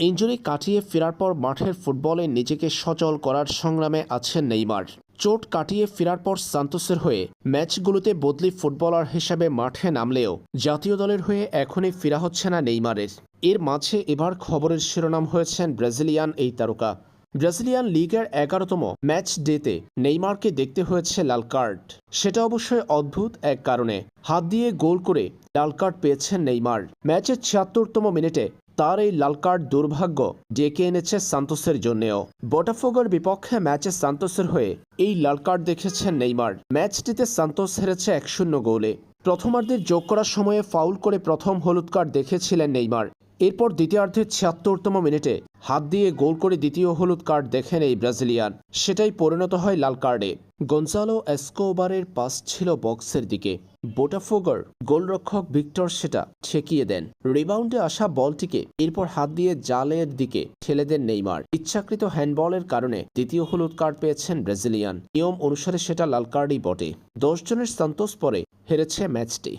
Injury কাটিয়ে ফেরার পর মাঠের ফুটবলে নিজেকে সচল করার সংগ্রামে আছেন নেইমার। চোট কাটিয়ে ফেরার পর সান্তোসের হয়ে ম্যাচগুলোতে বদলি ফুটবলার হিসেবে মাঠে নামলেও জাতীয় দলের হয়ে এখনই ফেরা হচ্ছে না নেইমারের। এর মাঝে এবার খবরের শিরোনাম হয়েছেন ব্রাজিলিয়ান এই তারকা। ব্রাজিলিয়ান লিগের এগারোতম ম্যাচ ডেতে নেইমারকে দেখতে হয়েছে লাল কার্ড। সেটা অবশ্যই অদ্ভুত এক কারণে। হাত দিয়ে গোল করে লাল কার্ড পেয়েছেন নেইমার। ম্যাচের ছিয়াত্তরতম মিনিটে তার এই লাল কার্ড দুর্ভাগ্য ডেকে এনেছে সান্তোসের জন্যেও। বোটাফোগোর বিপক্ষে ম্যাচে সান্তোসের হয়ে এই লাল কার্ড দেখেছেন নেইমার। ম্যাচটিতে সান্তোস হেরেছে এক শূন্য গোলে। প্রথমার্ধের যোগ করার সময়ে ফাউল করে প্রথম হলুদ কার্ড দেখেছিলেন নেইমার। এরপর দ্বিতীয়ার্ধের ছিয়াত্তরতম মিনিটে হাত দিয়ে গোল করে দ্বিতীয় হলুদ কার্ড দেখেন এই ব্রাজিলিয়ান। সেটাই পরিণত হয় লাল কার্ডে। গঞ্জালো এসকোবারের পাস ছিল বক্সের দিকে। বোটাফোগার গোলরক্ষক ভিক্টর সেটা ঠেকিয়ে দেন। রিবাউন্ডে আসা বলটিকে এরপর হাত দিয়ে জালের দিকে ঠেলে দেন নেইমার। ইচ্ছাকৃত হ্যান্ডবলের কারণে দ্বিতীয় হলুদ কার্ড পেয়েছেন ব্রাজিলিয়ান। নিয়ম অনুসারে সেটা লাল কার্ডই বটে। দশ জনের সন্তোষ পরে হেরেছে ম্যাচটি।